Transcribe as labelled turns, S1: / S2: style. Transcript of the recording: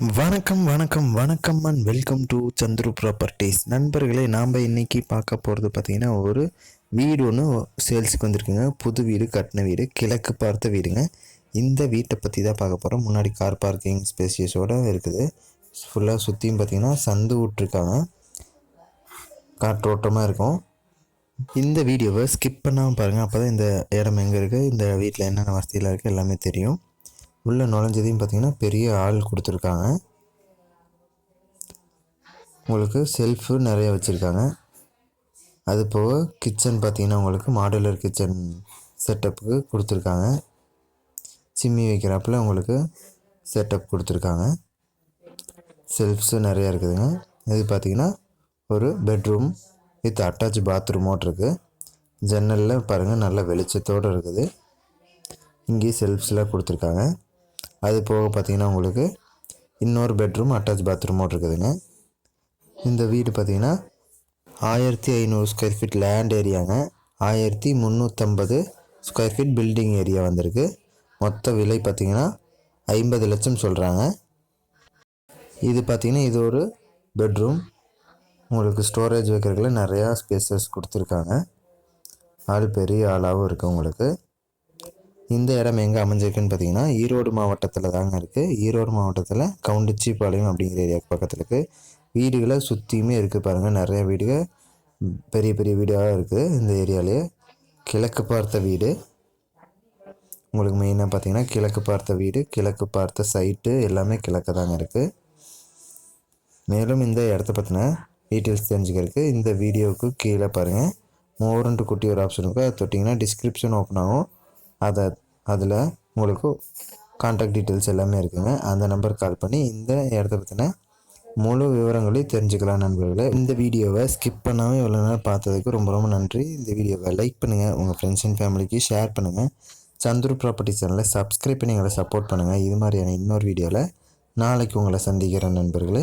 S1: வணக்கம் வணக்கம் வணக்கம் and welcome to Chandru properties நண்பர்களே நாம் இன்றைக்கி பார்க்க போகிறது பார்த்திங்கன்னா ஒரு வீடு ஒன்று சேல்ஸுக்கு வந்திருக்குங்க. புது வீடு கட்டின வீடு கிழக்கு பார்த்த வீடுங்க. இந்த வீட்டை பற்றி தான் பார்க்க போகிறோம் முன்னாடி கார் பார்க்கிங் ஸ்பேசியஸோடு இருக்குது. ஃபுல்லாக சுற்றியும் பார்த்தீங்கன்னா சந்து விட்ருக்காங்க காற்றோட்டமாக இருக்கும். இந்த வீடியோவை ஸ்கிப் பண்ணாமல் பாருங்கள் அப்போ தான் இந்த இடம் எங்கே இருக்குது இந்த வீட்டில் என்னென்ன வசதியெலாம் இருக்குது எல்லாமே தெரியும். உள்ளே நுழைஞ்சதையும் பார்த்தீங்கன்னா பெரிய ஆள் கொடுத்துருக்காங்க. உங்களுக்கு செல்ஃபு நிறைய வச்சுருக்காங்க. அது போக கிச்சன் பார்த்தீங்கன்னா உங்களுக்கு மாடுலர் கிச்சன் செட்டப்புக்கு கொடுத்துருக்காங்க. சிம்மி வைக்கிறாப்புல உங்களுக்கு செட்டப் கொடுத்துருக்காங்க. செல்ஃப்ஸு நிறையா இருக்குதுங்க. இது பார்த்திங்கன்னா ஒரு பெட்ரூம் வித் அட்டாச் பாத்ரூமோடு இருக்குது ஜன்னலில் பாருங்கள் நல்ல வெளிச்சத்தோடு இருக்குது. இங்கேயும் செல்ஃப்ஸ்லாம் கொடுத்துருக்காங்க. அது போக பார்த்தீங்கன்னா உங்களுக்கு இன்னொரு பெட்ரூம் அட்டாச் பாத்ரூமோடு இருக்குதுங்க. இந்த வீடு பார்த்தீங்கன்னா ஆயிரத்தி ஐநூறு ஸ்கொயர் ஃபீட் லேண்ட் ஏரியாங்க ஆயிரத்தி முந்நூற்றம்பது ஸ்கொயர் ஃபீட் பில்டிங் ஏரியா வந்திருக்கு. மொத்த விலை பார்த்தீங்கன்னா ஐம்பது லட்சம் சொல்கிறாங்க இது பார்த்திங்கன்னா இது ஒரு பெட்ரூம் உங்களுக்கு ஸ்டோரேஜ் வைக்கிறதுக்குள்ள நிறையா ஸ்பேசஸ் கொடுத்துருக்காங்க. ஆள் பெரிய ஆளாகவும் இருக்குது உங்களுக்கு. இந்த இடம் எங்கே அமைஞ்சிருக்குன்னு பார்த்தீங்கன்னா ஈரோடு மாவட்டத்தில் தாங்க இருக்குது ஈரோடு மாவட்டத்தில் கவுண்டிச்சிபாளையம் அப்படிங்கிற ஏரியாவுக்கு பக்கத்தில் இருக்குது வீடுகளை சுற்றியுமே இருக்குது பாருங்கள் நிறைய வீடுகள் பெரிய பெரிய வீடாக இருக்குது இந்த ஏரியாவிலே கிழக்கு பார்த்த வீடு. உங்களுக்கு மெயினாக பார்த்தீங்கன்னா கிழக்கு பார்த்த வீடு கிழக்கு பார்த்த சைட்டு எல்லாமே கிழக்கு தாங்க இருக்குது மேலும் இந்த இடத்த பற்றின டீட்டெயில்ஸ் தெரிஞ்சுக்கிறதுக்கு இந்த வீடியோவுக்கு கீழே பாருங்கள் மோரண்ட் குட்டி ஒரு ஆப்ஷன் இருக்குது அதை தொட்டிங்கன்னா டிஸ்கிரிப்ஷன் ஓப்பன் ஆகும். அதை அதில் உங்களுக்கு கான்டாக்ட் டீட்டெயில்ஸ் எல்லாமே இருக்குங்க. அந்த நம்பருக்கு கால் பண்ணி இந்த இடத்த பற்றின முழு விவரங்களையும் தெரிஞ்சுக்கலாம் நண்பர்களே. இந்த வீடியோவை ஸ்கிப் பண்ணாமல் இவ்வளோ நேரம் பார்த்ததுக்கு ரொம்ப ரொம்ப நன்றி. இந்த வீடியோவை லைக் பண்ணுங்கள் உங்கள் ஃப்ரெண்ட்ஸ் அண்ட் ஃபேமிலிக்கு ஷேர் பண்ணுங்கள் சந்துரு ப்ராப்பர்ட்டி சேனலை சப்ஸ்கிரைப் பண்ணி எங்களை சப்போர்ட் பண்ணுங்கள் இது மாதிரியான இன்னொரு வீடியோவில் நாளைக்கு உங்களை சந்திக்கிறேன் நண்பர்களே.